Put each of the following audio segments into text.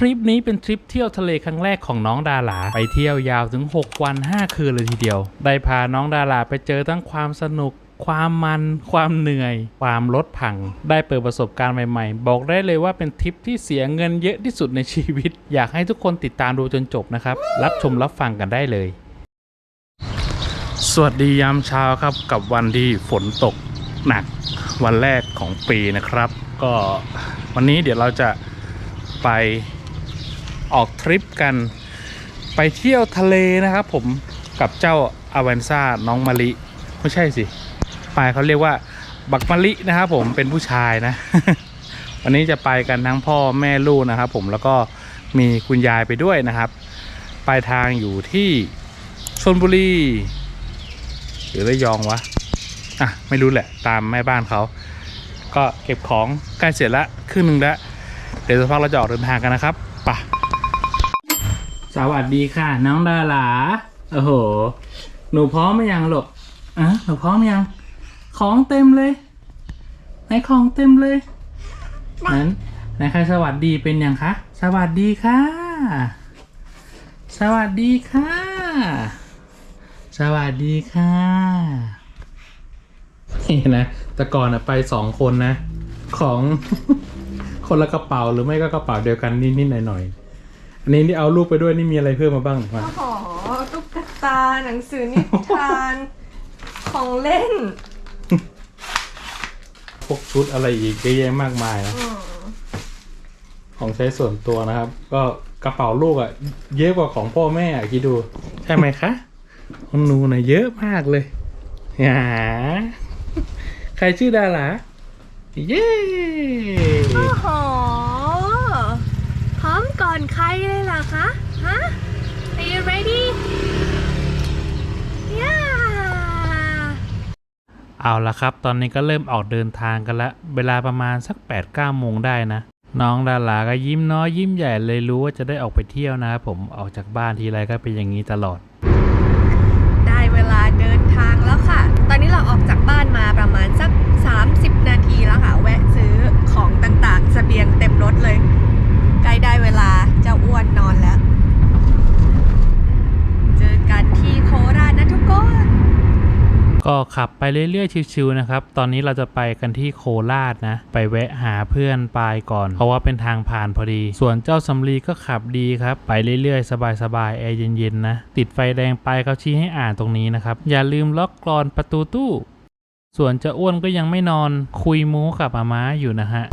ทริปนี้เป็นทริปเที่ยวทะเลครั้งแรกของน้องดาราไปเที่ยวยาวถึง 6 วัน 5 คืนเลยทีเดียว ได้พาน้องดาราไปเจอทั้งความสนุกความมันความเหนื่อย ความลดผัง ได้เปิดประสบการณ์ใหม่ๆ บอกได้เลยว่าเป็นทริปที่เสียเงินเยอะที่สุดในชีวิต อยากให้ทุกคนติดตามดูจนจบนะครับ รับชมรับฟังกันได้เลย สวัสดียามเช้าครับกับวันที่ฝนตกหนักวันแรกของปีนะครับ ก็วันนี้เดี๋ยวเราจะไป ออกทริปกัน ไปเที่ยวทะเลนะครับผมกับเจ้าอเวนซ่าน้องมะลิ ไม่ใช่สิปายเขาเรียกว่าบักมะลินะครับผมเป็นผู้ชายนะ วันนี้จะไปกันทั้งพ่อแม่ลูกนะครับผมแล้วก็มีคุณยายไปด้วยนะครับ ปลายทางอยู่ที่ชนบุรีหรือระยองวะอะไม่รู้แหละตามแม่บ้านเขา ก็เก็บของใกล้เสร็จละครึ่งหนึ่งแล้วเดี๋ยวสักพักเราจะออกเดินทางกันนะครับไป่ะ สวัสดีค่ะ น้องดารา โอ้โห หนูพร้อมไหมยังลูกอะหนูพร้อมยัง ของเต็มเลยไหนของเต็มเลยนั้นไหนใครสวัสดีเป็นยังคะ สวัสดีค่ะ สวัสดีค่ะ สวัสดีค่ะนี่นะแต่ก่อนอะไปสองคนนะ ของคนละกระเป๋าหรือไม่ก็กระเป๋าเดียวกันนิดๆหน่อยๆ อันนี้ที่เอาลูกไปด้วยนี่มีอะไรเพิ่มมาบ้างหรือเปล่าโอ้โหตุ๊กตาหนังสือนิทาน ของเล่นพวกชุดอะไรอีกเยอะแยะมากมายนะอืมของใช้ส่วนตัวนะครับ ก็กระเป๋าลูกอะ่ะ เยอะกว่าของพ่อแม่อะคิดดู ใช่ไหมคะของหนูนะเยอะมากเลยหาใครชื่อดาราเย้ โอ้โหพร้ อมก่อนใครเลยล่ะคะฮะ Are you ready yeah เอาละครับ ตอนนี้ก็เริ่มออกเดินทางกันละ เวลาประมาณสัก8ปดเก้าโมงได้นะ น้องดาราก็ยิ้มน้อยยิ้มใหญ่เลยรู้ว่าจะได้ออกไปเที่ยวนะครับผม ออกจากบ้านทีไรก็เป็นอย่างนี้ตลอด ได้เวลาเดินทางแล้วค่ะ ตอนนี้เราออกจากบ้านมาประมาณสัก 30 นาทีแล้วค่ะ แวะซื้อของต่างๆเสบียงเต็มรถเลย ใกล้ได้เวลาเจ้าอ้วนนอนแล้ว เจอกันที่โคราชนะทุกคน ก็ขับไปเรื่อยๆ ชิวๆนะครับ ตอนนี้เราจะไปกันที่โคราชนะ ไปแวะหาเพื่อนปายก่อน เพราะว่าเป็นทางผ่านพอดี ส่วนเจ้าสำลีก็ขับดีครับ ไปเรื่อยๆ สบายๆ แอร์เย็นๆนะ ติดไฟแดงไปเขาชี้ให้อ่านตรงนี้นะครับ อย่าลืมล็อกกรอนประตูตู้ ส่วนเจะอ้วนก็ยังไม่นอน คุยมูกับอาม้าอยู่นะฮะ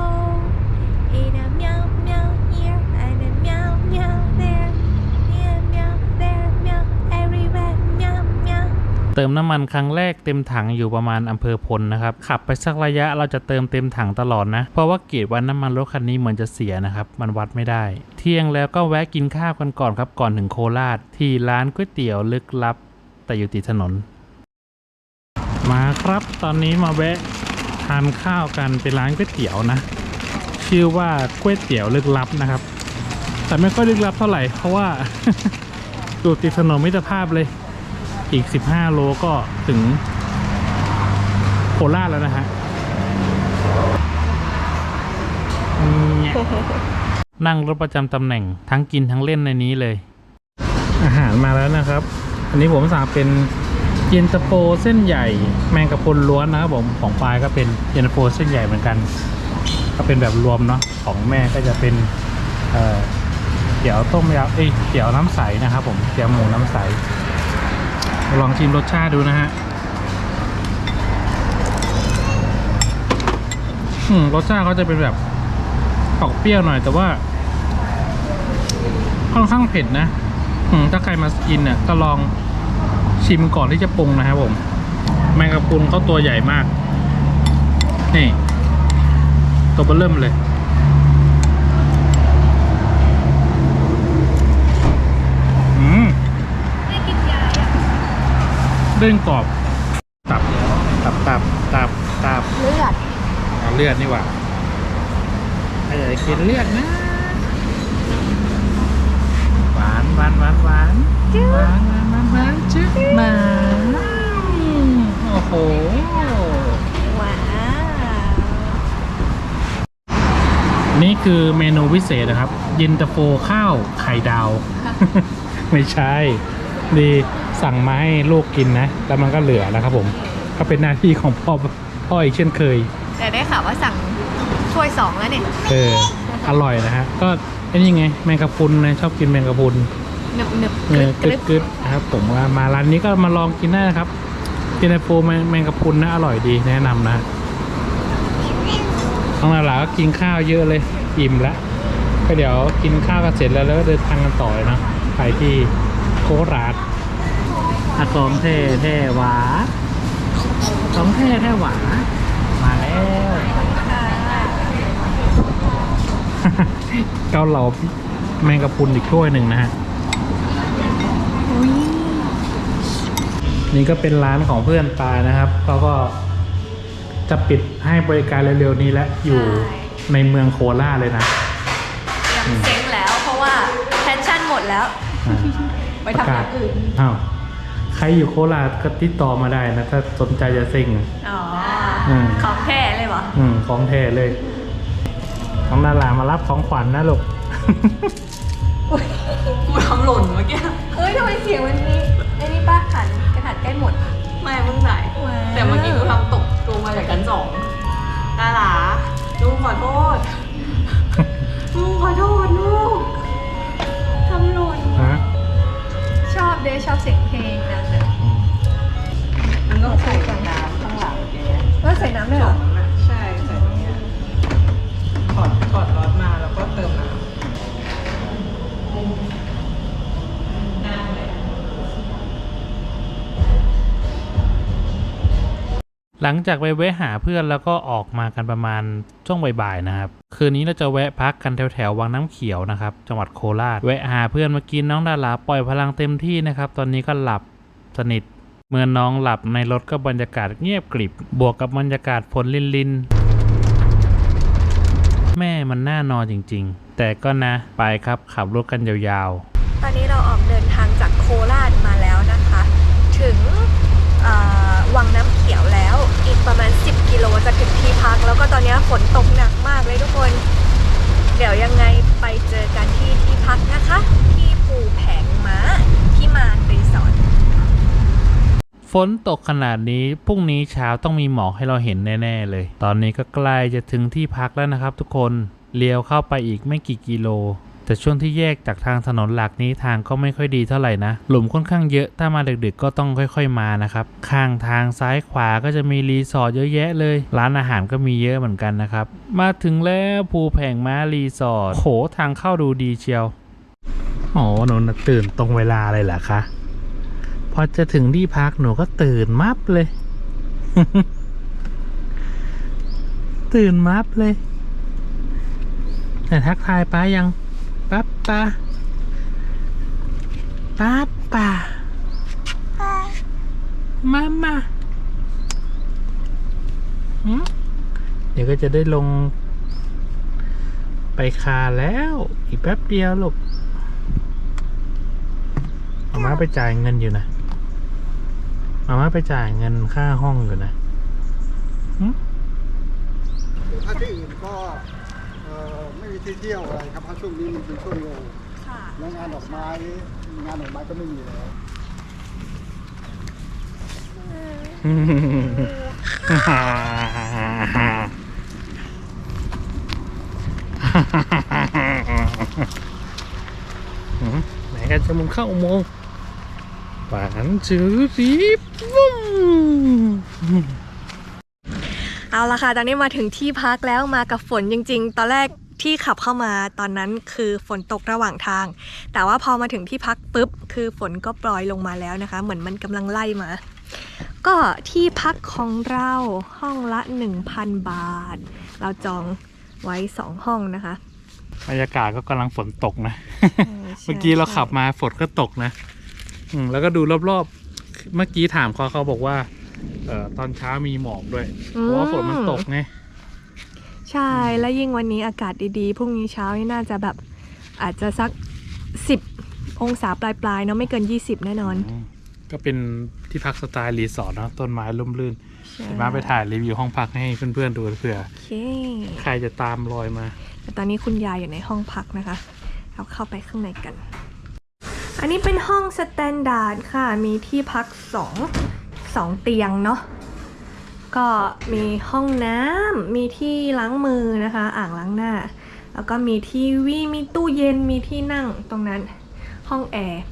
เติมน้ำมันครั้งแรกเต็มถังอยู่ประมาณอำเภอพลนะครับขับไปสักระยะเราจะเติมเต็มถังตลอดนะ เพราะว่าเกรดวันน้ำมันรถคันนี้เหมือนจะเสียนะครับมันวัดไม่ได้ เที่ยงแล้วก็แวะกินข้าวกันก่อนครับก่อนถึงโคราช ที่ร้านก๋วยเตี๋ยวลึกลับ แต่อยู่ติดถนน มาครับตอนนี้มาแวะทานข้าวกันเป็นร้านก๋วยเตี๋ยวนะ ชื่อว่าก๋วยเตี๋ยวลึกลับนะครับ แต่ไม่ค่อยลึกลับเท่าไหร่เพราะว่าอยู่ติดถนนมิตรภาพเลย อีก 15 โลก็ถึงโคราชแล้วนะฮะเนี่ยนั่งรถประจำตำแหน่งทั้งกินทั้งเล่นในนี้เลย อาหารมาแล้วนะครับ อันนี้ผมสั่งเป็นเย็นตาโฟเส้นใหญ่ แมงกะพรุนล้วนนะครับผมของปลายก็เป็นเย็นตาโฟเส้นใหญ่เหมือนกัน ก็เป็นแบบรวมเนาะของแม่ก็จะเป็นเอ่อเตี๋ยวต้มยำเอ้ยเตี๋ยวน้ำใสนะครับผมเตี๋ยวหมูน้ำใส ลองชิมรสชาติดูนะฮะรสชาติเขาจะเป็นแบบออกเปรี้ยวหน่อย แต่ว่า ค่อนข้างเผ็ดนะถ้าใครมากินเนี่ยก็ลองชิมก่อนที่จะปรุงนะครับผม แมงกะพรุนเขาตัวใหญ่มาก นี่ ตัวเบอเริ่มเลย อืม ไม่กินยาอะ เด้งกรอบ ตับ ตับ ตับ ตับ ตับ เลือดเอาเลือดนี่หว่าถ้าอยากจะกินเลือดนะ หวานหวานหวานหวานหวานหวานหวานหวานจึ๊กมาโอ้โห ว้าวนี่คือเมนูพิเศษนะครับ เย็นตาโฟข้าวไข่ดาว ไม่ใช่ ดีสั่งมาให้ลูกกินนะ แล้วมันก็เหลือนะครับผม ก็เป็นหน้าที่ของพ่อพ่ออีกเช่นเคย แต่ได้ข่าวว่าสั่งถ้วยสองแล้วเนี่ยเอออร่อยนะฮะก็ไอ้นี่ไงแมงกะพรุนนะชอบกินแมงกะพรุนหนึบหนึบเออกกึรึดบกึดนะครับ ผมว่ามาร้านนี้ก็มาลองกินได้นะครับเย็นตาโฟแมงแมงกะพรุนนะอร่อยดีแนะนำนะน้องนาหลาก็กินข้าวเยอะเลยอิ่มแล้วก็เดี๋ยวกินข้าวกันเสร็จแล้วแล้วก็เดินทางกันต่อเลยนะไปที่ โคราชอะของเท่เท่หวาของเท่เท่หวา มาแล้วเกาเหลาแมงกะพรุนอีกถ้วยหนึ่งนะฮะอุ๊ยนี่ก็เป็นร้านของเพื่อนปานะครับเขาก็จะปิดให้บริการเร็วๆนี้และอยู่ในเมืองโคราชเลยนะเตรียมเซ็งแล้วเพราะว่าแพชชั่นหมดแล้วอ่า ไปทำอย่างอื่นอ้าวใครอยู่โคราชก็ติดต่อมาได้นะ ถ้าสนใจจะซิ่ง อ๋ออืมของแท้เลยเหรออืมของแท้เลยของนารามารับของขวัญนะลูกกูทำหล่นเมื่อกี้ เอ้ยทำไมเสียงวันนี้ไอ้นี่ป้าขันกระถานใกล้หมด ไม่มึงไหน ว้าว แต่เมื่อกี้กูทำตกลงมาจากชั้นสองดาหลาลูกขอโทษ ลูกขอโทษลูก หลังจากไปแวะหาเพื่อนแล้วก็ออกมากันประมาณช่วงบ่ายๆนะครับ คืนนี้เราจะแวะพักกันแถวๆวังน้ำเขียวนะครับ จังหวัดโคราช แวะหาเพื่อนมากินน้องดาราปล่อยพลังเต็มที่นะครับ ตอนนี้ก็หลับสนิท เมื่อน้องหลับในรถก็บรรยากาศเงียบกริบ บวกกับบรรยากาศฝนลินลินๆแม่มันน่านอนจริง ๆ แต่ก็นะไปครับขับรถกันยาวๆ ตอนนี้เราออกเดินทางจากโคราชมาแล้วนะคะ ถึงเอ่อวังน้ำเขียวแล้ว อีกประมาณ 10 กิโลจะถึงที่พัก แล้วก็ตอ นนี้ฝนตกหนักมากเลยทุกคน เดี๋ยวยังไงไปเจอกันที่ที่พักนะคะ ที่ภูแผงม้าที่มานรีสอร์ทฝนตกขนาดนี้พรุ่งนี้เช้าต้องมีหมอกให้เราเห็นแน่ๆเลย ตอนนี้ก็ใกล้จะถึงที่พักแล้วนะครับทุกคนเลี้ยวเข้าไปอีกไม่กี่กิโล แต่ช่วงที่แยกจากทางถนนหลักนี้ทางก็ไม่ค่อยดีเท่าไหร่นะ หลุมค่อนข้างเยอะ ถ้ามาดึกๆก็ต้องค่อย ๆมานะครับ ข้างทางซ้ายขวาก็จะมีรีสอร์ทเยอะแยะเลย ร้านอาหารก็มีเยอะเหมือนกันนะครับ มาถึงแล้วภูแผงม้ารีสอร์ทโหทางเข้าดูดีเชียวโอ้หนูน่ะตื่นตรงเวลาเลยเหรอคะ พอจะถึงที่พักหนูก็ตื่นมับเลย ตื่นมับเลย แต่ทักทายป้ายัง ป้าป้าป้าป้ามามาหืมเดี๋ยวก็จะได้ลง ไปคาแล้ว อีกแป๊บเดียวลูกเอามาไปจ่ายเงินอยู่นะมาม่าไปจ่ายเงินค่าห้องอยู่นะถ้าที่อื่นก็เอ่อไม่มีที่เที่ยวอะไรครับเพราะช่วงนี้มันเป็นช่วงโลค่ะแล้วงานดอกไม้ งานดอกไม้ก็ไม่มีแล้วไหนกันจะมุมเข้าอุโมงค์หวานจืดรีบวุ้มเอาละค่ะ ตอนนี้มาถึงที่พักแล้วมากับฝนจริง ๆ ตอนแรก ที่ขับเข้ามาตอนนั้นคือฝนตกระหว่างทาง แต่ว่าพอมาถึงที่พักปุ๊บ คือฝนก็ปล่อยลงมาแล้วนะคะ เหมือนมันกำลังไล่มา ก็ที่พักของเราห้องละ 1,000 บาท เราจองไว้ 2 ห้องนะคะบรรยากาศก็กำลังฝนตกนะ เมื่อกี้เราขับมาฝนก็ตกนะ อืมแล้วก็ดูรอบๆ เมื่อกี้ถามเขาเขาบอกว่า เอ่อตอนเช้ามีหมอกด้วย เพราะว่าฝนมันตกไง ใช่แล้วยิ่งวันนี้อากาศดีๆพรุ่งนี้เช้านี่น่าจะแบบอาจจะสัก10องศาปลายๆเนาะไม่เกิน 20 แน่นอนอืมก็เป็นที่พักสไตล์รีสอร์ทเนอะต้นไม้ร่มรื่นใช่เดี๋ยวมาไปถ่ายรีวิวห้องพักให้เพื่อนๆดูเผื่อโอเคใครจะตามรอยมา แต่ตอนนี้คุณยายอยู่ในห้องพักนะคะเราเข้าไปข้างในกัน อันนี้เป็นห้องสแตนดาร์ดค่ะ มีที่พักสองสองเตียงเนาะ ก็มีห้องน้ำมีที่ล้างมือนะคะ อ่างล้างหน้า แล้วก็มีทีวีมีตู้เย็นมีที่นั่งตรงนั้น ห้องแอร์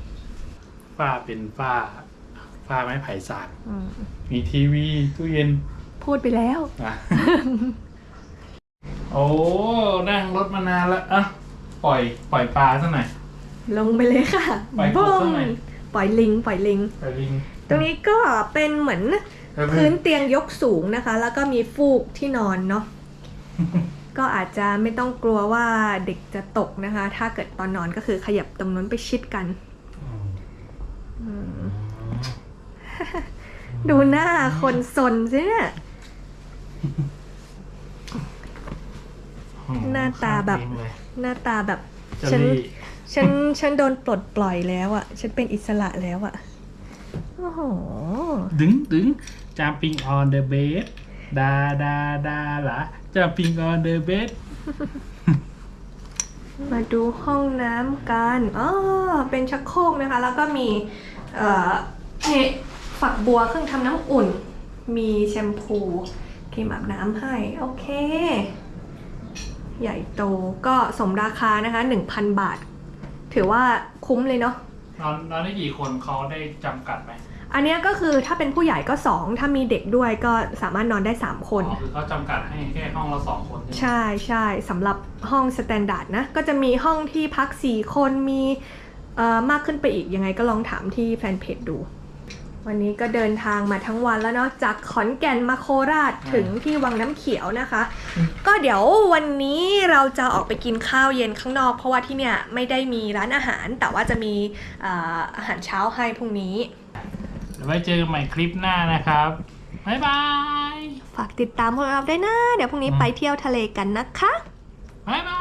ฝ้าเป็นฝ้าฝ้าไม้ไผ่สักอืมมีทีวีตู้เย็นพูดไปแล้ว อะ โอ้นั่งรถมานานแล้วอะปล่อย ปล่อยปลาซะหน่อย ลงไปเลยค่ะปล่อยกบบึ้ซะมหน่อย ปล่อยลิง ปล่อยลิง ปล่อยลิงตรงนี้ก็เป็นเหมือน พื้นเตียงยกสูงนะคะ แล้วก็มีฟูกที่นอนเนาะก็อาจจะไม่ต้องกลัวว่าเด็กจะตกนะคะ ถ้าเกิดตอนนอนก็คือขยับตรงนั้นไปชิดกันอืมดูหน้าคนสนสิเนี่ยหน้าตาแบบ หน้าตาแบบจะฉันรีฉัน ฉันโดนปลดปล่อยแล้วอะ่ะ ฉันเป็นอิสระแล้วอะ่ะ โอ้โห ดึงดึง jumping on the bed ดาดาดาหละ jumping on the bed มาดูห้องน้ำกันอ๋อเป็นชักโครกนะคะ แล้วก็มี เอ่อนี่ฝักบัวเครื่องทำน้ำอุ่น มีแชมพูครีมอาบน้ำให้ โอเค ใหญ่โตก็สมราคานะคะ 1,000 บาท ถือว่าคุ้มเลยเนาะ นอนนอนได้กี่คนเขาได้จำกัดไหม อันเนี้ยก็คือถ้าเป็นผู้ใหญ่ก็ 2 ถ้ามีเด็กด้วยก็สามารถนอนได้ 3 คน อ๋อคือเขาจำกัดให้แค่ห้องละสองคนใช่ไหมใช่ใช่สำหรับห้องสแตนดาร์ดนะ ก็จะมีห้องที่พัก 4 คนมีเอ่อมากขึ้นไปอีกยังไงก็ลองถามที่แฟนเพจดู วันนี้ก็เดินทางมาทั้งวันแล้วเนาะจากขอนแก่นมาโคราชถึงที่วังน้ำเขียวนะคะ ก็เดี๋ยววันนี้เราจะออกไปกินข้าวเย็นข้างนอก เพราะว่าที่เนี่ยไม่ได้มีร้านอาหารแต่ว่าจะมีเอ่ออาหารเช้าให้พรุ่งนี้เดี๋ยว ไว้เจอกันใหม่คลิปหน้านะครับ บ๊ายบาย ฝากติดตามพวกเราด้วยนะ เดี๋ยวพรุ่งนี้ไปเที่ยวทะเลกันนะคะ บ๊ายบ